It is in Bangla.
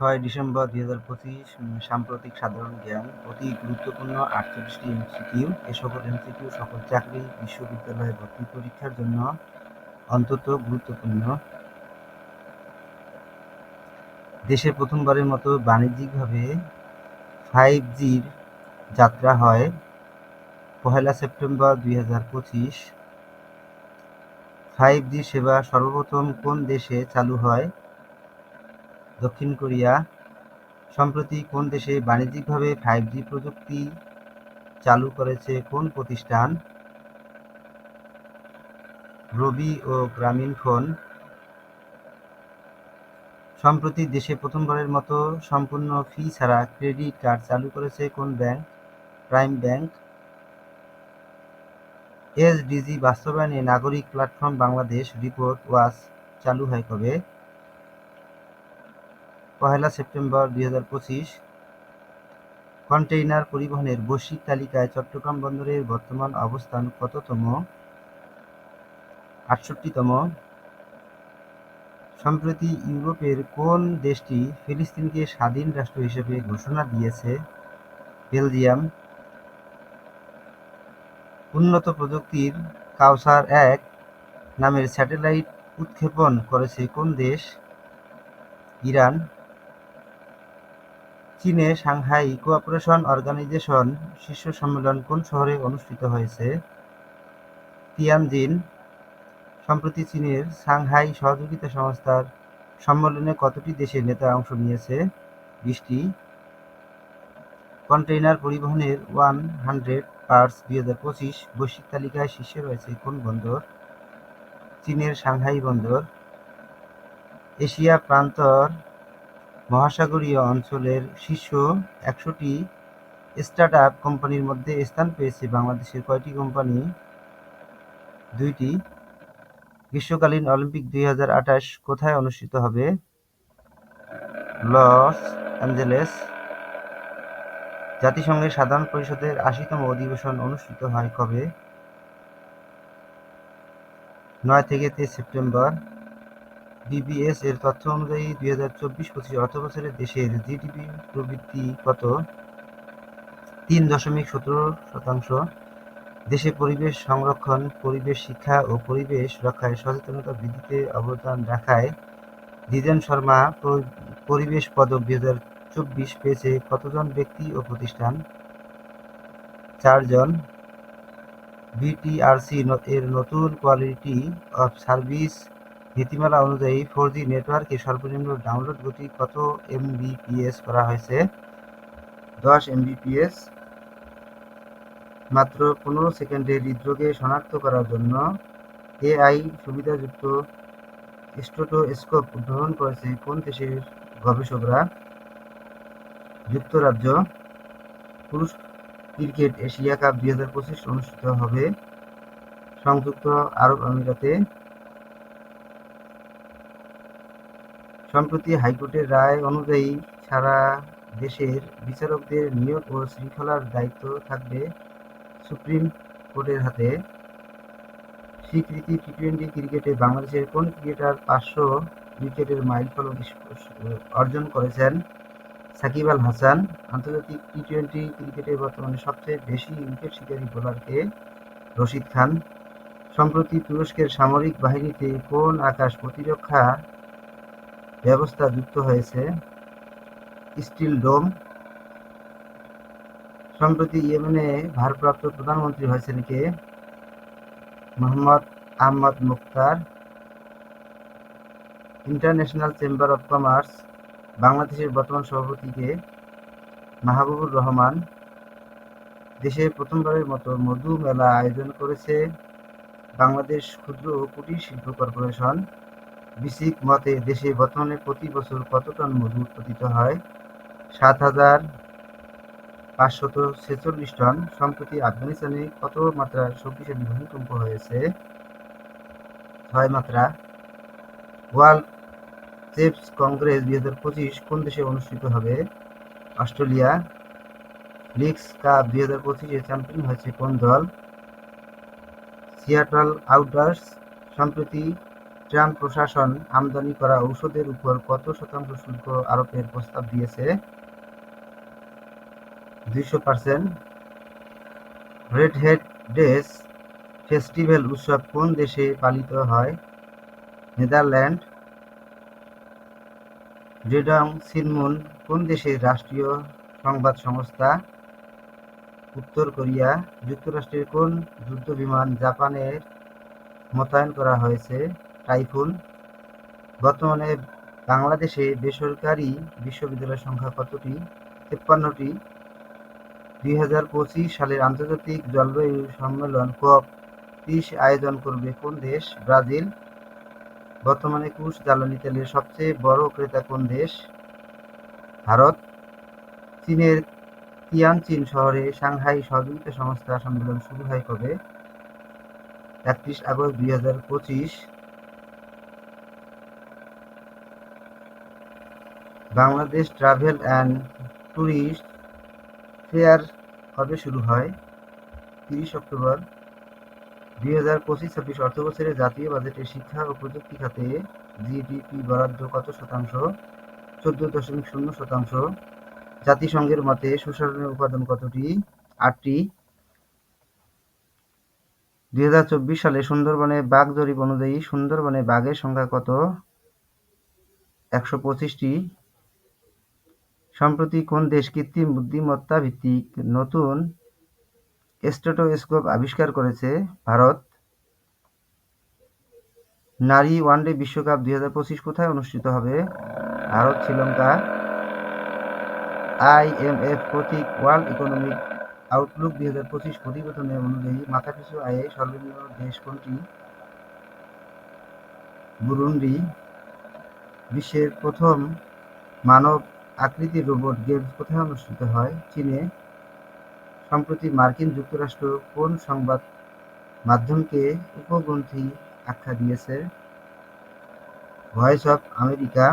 ছয় ডিসেম্বর দুই হাজার পঁচিশ সাম্প্রতিক সাধারণ জ্ঞান, অতি গুরুত্বপূর্ণ আটচল্লিশটি এমসিকিউ এ সকল এমসিকিউ সকল চাকরি বিশ্ববিদ্যালয়ে ভর্তি পরীক্ষার জন্য অন্তত গুরুত্বপূর্ণ। দেশে প্রথমবারের মতো বাণিজ্যিকভাবে ফাইভ জির যাত্রা হয় পহেলা সেপ্টেম্বর দুই হাজার পঁচিশ। ফাইভ জি সেবা সর্বপ্রথম কোন দেশে চালু হয়? দক্ষিণ কোরিয়া, সম্প্রতি কোন দেশে বাণিজ্যিকভাবে ফাইভ জি প্রযুক্তি চালু করেছে কোন প্রতিষ্ঠান? রবি ও গ্রামীণ ফোন। সম্প্রতি দেশে প্রথমবারের মতো সম্পূর্ণ ফি ছাড়া ক্রেডিট কার্ড চালু করেছে কোন ব্যাংক প্রাইম ব্যাংক এসডিজি বাস্তবায়নে নাগরিক প্ল্যাটফর্ম বাংলাদেশ রিপোর্ট ওয়াচ চালু হয় কবে? পহেলা সেপ্টেম্বর দুই হাজার পঁচিশ। কন্টেইনার পরিবহনের বৈশ্বিক তালিকায় চট্টগ্রাম বন্দরের বর্তমান অবস্থান কততম? আটষট্টিতম। সম্প্রতি ইউরোপের কোন দেশটি ফিলিস্তিনকে স্বাধীন রাষ্ট্র হিসেবে ঘোষণা দিয়েছে? বেলজিয়াম। উন্নত প্রযুক্তির কাউসার এক নামের স্যাটেলাইট উৎক্ষেপণ করেছে কোন দেশ? ইরান। চীনে সাংহাই কোঅপারেশন অর্গানাইজেশন শীর্ষ সম্মেলন কোন শহরে অনুষ্ঠিত হয়েছে? তিয়ানজিন সম্প্রতি চীনের সাংহাই সহযোগিতা সংস্থার সম্মেলনে কতটি দেশের নেতা অংশ নিয়েছে? বিশটি কন্টেইনার পরিবহনের ওয়ান হান্ড্রেড পার্টস দুই হাজার পঁচিশ বৈশ্বিক তালিকায় শীর্ষে রয়েছে কোন বন্দর? চীনের সাংহাই বন্দর, এশিয়া প্রান্তর মহাসাগরীয় অঞ্চলের শীর্ষ একশোটি স্টার্ট আপ কোম্পানির মধ্যে স্থান পেয়েছে বাংলাদেশের কয়টি কোম্পানি? দুইটি। গ্রীষ্মকালীন অলিম্পিক দুই হাজার আঠাশ কোথায় অনুষ্ঠিত হবে? Los Angeles. জাতিসংঘের সাধারণ পরিষদের আশিতম অধিবেশন অনুষ্ঠিত হয় কবে? নয় থেকে তেইশ সেপ্টেম্বর। বিবিএস এর তথ্য অনুযায়ী দুই হাজার চব্বিশ পঁচিশ অর্থবছরে দেশের জিডিপি প্রবৃদ্ধি কত? তিন দশমিক সতেরো শতাংশ। দেশে পরিবেশ সংরক্ষণ, পরিবেশ শিক্ষা ও পরিবেশ রক্ষায় সচেতনতা বৃদ্ধিতে অবদান রাখায় দ্বিজেন শর্মা পরিবেশ পদক দুই হাজার চব্বিশ পেয়েছে কতজন ব্যক্তি ও প্রতিষ্ঠান? চারজন। বিটিআরসি এর নতুন কোয়ালিটি অফ সার্ভিস নীতিমালা অনুযায়ী ফোর জি নেটওয়ার্কে সর্বনিম্ন ডাউনলোড গতি কত এমবিপিএস করা হয়েছে? দশ এমবিপিএস মাত্র পনেরো সেকেন্ডে হৃদরোগে শনাক্ত করার জন্য এআই সুবিধাযুক্ত স্টোটোস্কোপ উদ্ভাবন করেছে কোন দেশের গবেষকরা? যুক্তরাজ্য পুরুষ ক্রিকেট এশিয়া কাপ দুই হাজার পঁচিশ অনুষ্ঠিত হবে। সংযুক্ত আরব আমিরাতে সম্প্রতি হাইকোর্টের রায় অনুযায়ী সারা দেশের বিচারকদের নিয়োগ ও শৃঙ্খলার দায়িত্ব থাকবে সুপ্রিম কোর্টের হাতে। স্বীকৃতি টি টোয়েন্টি ক্রিকেটে বাংলাদেশের কোন ক্রিকেটার পাঁচশো উইকেটের মাইলফলক অর্জন করেছেন? সাকিব আল হাসান, আন্তর্জাতিক টি টোয়েন্টি ক্রিকেটে বর্তমানে সবচেয়ে বেশি উইকেট শিকারী বোলারকে রশিদ খান। সম্প্রতি তুরস্কের সামরিক বাহিনীতে কোন আকাশ প্রতিরক্ষা ব্যবস্থা যুক্ত হয়েছে। Steel Dome. সম্প্রতি ইয়েমেনে ভারপ্রাপ্ত প্রধানমন্ত্রী হয়েছেন কে? Mohammad Ahmed Mukhtar. International Chamber of Commerce, বাংলাদেশের বর্তমান সভাপতিকে মাহবুবুর রহমান। দেশে প্রথমবারের মতো মধু মেলা আয়োজন করেছে বাংলাদেশ ক্ষুদ্র ও কুটির শিল্প কর্পোরেশন। বিসিক মতে দেশে বর্তমানে প্রতি বছর কত টন মধু উৎপাদিত হয়? সাত হাজার পাঁচশত ছেচল্লিশ টন। সম্প্রতি আফগানিস্তানে কত মাত্রার শক্তিশালী ভূমিকম্প হয়েছে? ছয় মাত্রা। ওয়ার্ল্ড চেপস কংগ্রেস দুই হাজার পঁচিশ কোন দেশে অনুষ্ঠিত হবে? অস্ট্রেলিয়া। লিগস কাপ দুই হাজার পঁচিশে চ্যাম্পিয়ন হয়েছে কোন দল? সিয়াটল আউটার্স। সম্প্রতি ট্রাম্প প্রশাসন আমদানি করা ঔষধের উপর কত শতাংশ শুল্ক আরোপের প্রস্তাব দিয়েছে? দুইশো percent. Red Head Days Festival উৎসব কোন দেশে পালিত হয়? নেদারল্যান্ড। জেডং সিনমুন কোন দেশের রাষ্ট্রীয় সংবাদ সংস্থা? উত্তর কোরিয়া। যুক্তরাষ্ট্রের কোন যুদ্ধবিমান জাপানের মোতায়েন করা হয়েছে? টাইফুন বর্তমানে বাংলাদেশে বেসরকারি বিশ্ববিদ্যালয়ের সংখ্যা কতটি? তেপ্পান্নটি। দুই হাজার পঁচিশ সালের আন্তর্জাতিক জলবায়ু সম্মেলন কপ ত্রিশ আয়োজন করবে কোন দেশ? ব্রাজিল। বর্তমানে কুশ, জ্বালানি তেলের সবচেয়ে বড় ক্রেতা কোন দেশ? ভারত। চীনের তিয়ানচিন শহরে সাংহাই সহযোগিতা সংস্থা সম্মেলন শুরু হয় কবে? একত্রিশ আগস্ট দুই হাজার পঁচিশ। Bangladesh travel and tourist fair কবে শুরু হয় তিরিশ অক্টোবর দুই হাজার পঁচিশ ছাব্বিশ অর্থবছরে জাতীয় বাজেটে শিক্ষা ও প্রযুক্তি খাতে জিডিপি বরাদ্দ কত শতাংশ? চোদ্দ দশমিক শূন্য শতাংশ। জাতিসংঘের মতে সুশাসনের উপাদান কতটি? আটটি। দুই হাজার চব্বিশ সালে সুন্দরবনে বাঘ জরিপ অনুযায়ী সুন্দরবনে বাঘের সংখ্যা কত? একশো পঁচিশটি। সম্প্রতি কোন দেশ কৃত্রিম বুদ্ধিমত্তা ভিত্তিক নতুন স্টেটোস্কোপ আবিষ্কার করেছে? ভারত। নারী ওয়ানডে বিশ্বকাপ দুই হাজার পঁচিশ কোথায় অনুষ্ঠিত হবে? ভারত, শ্রীলঙ্কা। আইএমএফ কর্তৃক ওয়ার্ল্ড ইকোনমিক আউটলুক দুই হাজার পঁচিশ প্রতিবেদনে অনুযায়ী মাথাপিছু আয়ে সর্বনিম্ন দেশ কোনটি? বুরুন্ডি। বিশ্বের প্রথম মানব আকৃতির রোবট গেমস কোথায় অনুষ্ঠিত হয়? চীনে। সম্প্রতি মার্কিন যুক্তরাষ্ট্র কোন সংবাদ মাধ্যমকে উপগ্রন্থি আখ্যা দিয়েছে? Voice of America